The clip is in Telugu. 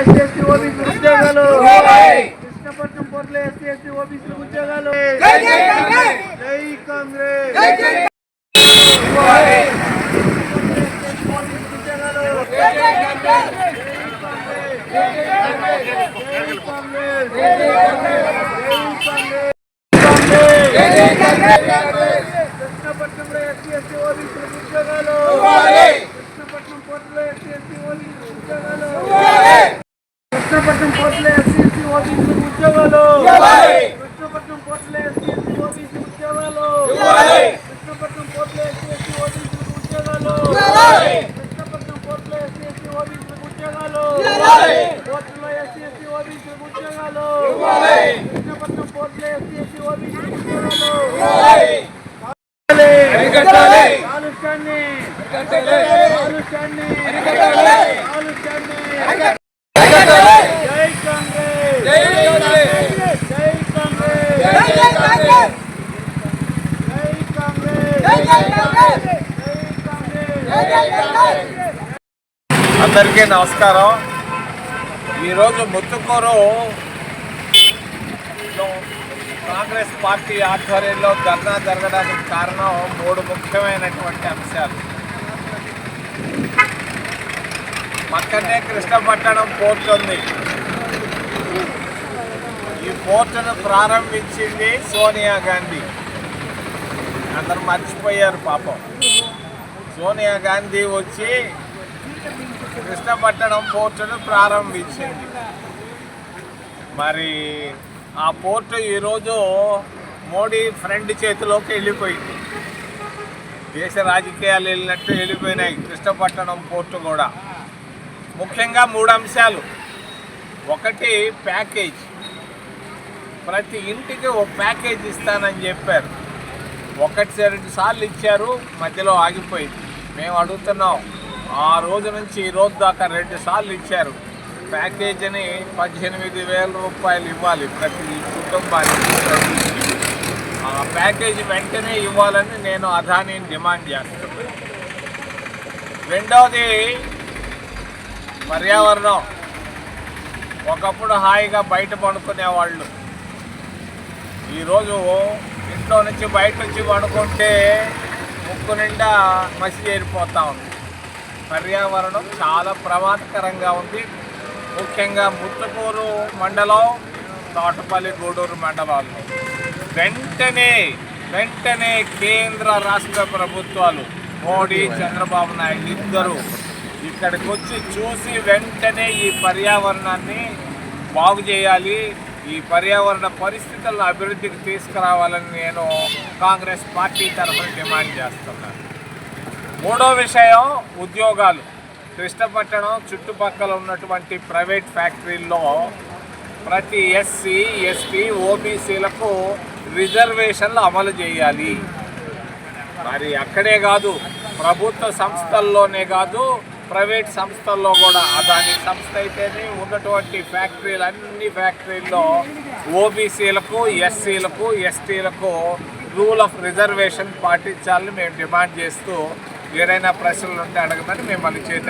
ఎస్సీ ఎస్టీ ఓబీసీ ఉద్యోగాలు. కృష్ణపట్నం పోర్టులో ఎస్సీ ఎస్టీ ఓబీసీ ఉద్యోగాలు. జై కాంగ్రెస్! కృష్ణపట్నంలో ఎస్సీ ఎస్టీ ఓబీసీ ఉద్యోగాలు. కృష్ణపట్నం పోర్టులో ఎస్సీ ఎస్టీ ఓబీసీ ఉద్యోగాలు కృష్ణపట్నం పోర్టులో ఎస్సీ ఎస్టీ ఓబీసీ ఉద్యోగాలు కృష్ణపట్నం పోర్టులో ఎస్సీ ఎస్టీ ఓబీసీ ఉద్యోగాలు కృష్ణపట్నం పోర్టులో ఎస్సీ ఎస్టీ ఓబీసీ ఉద్యోగాలు కృష్ణపట్నం పోర్టులో ఎస్సీ ఎస్టీ ఓబీసీ ఉద్యోగాలు పోర్టులో ఎస్సీ ఎస్టీ ఓబీసీ ఉద్యోగాలు కృష్ణపట్నం పోర్టులో ఎస్సీ ఎస్టీ ఓబీసీ ఉద్యోగాలు కాలుష్యాన్ని కాలుష్యాన్ని కాలుష్యాన్ని జై కాంగ్రెస్ జై కాంగ్రెస్ జై కాంగ్రెస్ జై కాంగ్రెస్ జై కాంగ్రెస్ అందరికీ నమస్కారం. ఈరోజు ముత్తుకూరు కాంగ్రెస్ పార్టీ ఆధ్వర్యంలో ధర్నా జరగడానికి కారణం మూడు ముఖ్యమైనటువంటి అంశాలు. పక్కనే కృష్ణపట్టణం పోర్ట్ ఉంది. ఈ పోర్టును ప్రారంభించింది సోనియా గాంధీ. అందరు మర్చిపోయారు పాపం. సోనియా గాంధీ వచ్చి కృష్ణపట్టణం పోర్టును ప్రారంభించింది. మరి ఆ పోర్టు ఈరోజు మోడీ ఫ్రెండ్ చేతిలోకి వెళ్ళిపోయింది. దేశ రాజకీయాలు వెళ్ళినట్టు వెళ్ళిపోయినాయి కృష్ణపట్టణం పోర్టు కూడా. ముఖ్యంగా మూడు అంశాలు. ఒకటి ప్యాకేజ్. ప్రతి ఇంటికి ఒక ప్యాకేజ్ ఇస్తానని చెప్పారు. ఒకటి రెండు సార్లు ఇచ్చారు మధ్యలో ఆగిపోయింది. మేము అడుగుతున్నాం ఆ రోజు నుంచి ఈ రోజు దాకా రెండు సార్లు ఇచ్చారు. ప్యాకేజీని పద్దెనిమిది వేల రూపాయలు ఇవ్వాలి ప్రతి కుటుంబానికి ప్రతి ఆ ప్యాకేజీ వెంటనే ఇవ్వాలని నేను అదానీని డిమాండ్ చేస్తున్నాను. రెండవది పర్యావరణం. ఒకప్పుడు హాయిగా బయట పడుకునేవాళ్ళు. ఈరోజు ఇంట్లో నుంచి బయట వచ్చి పడుకుంటే ముక్కు నిండా మసి చేరిపోతా ఉంది. పర్యావరణం చాలా ప్రమాదకరంగా ఉంది. ముఖ్యంగా ముత్తుకూరు మండలం తోటపల్లి గూడూరు మండలాల్లో. వెంటనే వెంటనే కేంద్ర రాష్ట్ర ప్రభుత్వాలు మోడీ చంద్రబాబు నాయుడు ఇద్దరు ఇక్కడికి వచ్చి చూసి వెంటనే ఈ పర్యావరణాన్ని బాగు చేయాలి. ఈ పర్యావరణ పరిస్థితులను అభివృద్ధికి తీసుకురావాలని నేను కాంగ్రెస్ పార్టీ తరఫున డిమాండ్ చేస్తున్నాను. మూడో విషయం ఉద్యోగాలు. కృష్ణపట్టణం చుట్టుపక్కల ఉన్నటువంటి ప్రైవేట్ ఫ్యాక్టరీల్లో ప్రతి ఎస్సీ ఎస్టీ ఓబీసీలకు రిజర్వేషన్లు అమలు చేయాలి. మరి అక్కడే కాదు ప్రభుత్వ సంస్థల్లోనే కాదు ప్రైవేట్ సంస్థల్లో కూడా అదాని సంస్థ అయితేనే ఉన్నటువంటి ఫ్యాక్టరీలు అన్ని ఫ్యాక్టరీల్లో ఓబీసీలకు ఎస్సీలకు ఎస్టీలకు రూల్ ఆఫ్ రిజర్వేషన్ పాటించాలని మేము డిమాండ్ చేస్తూ ఏదైనా ప్రశ్నలు ఉంటే అడగమని మిమ్మల్ని చేతి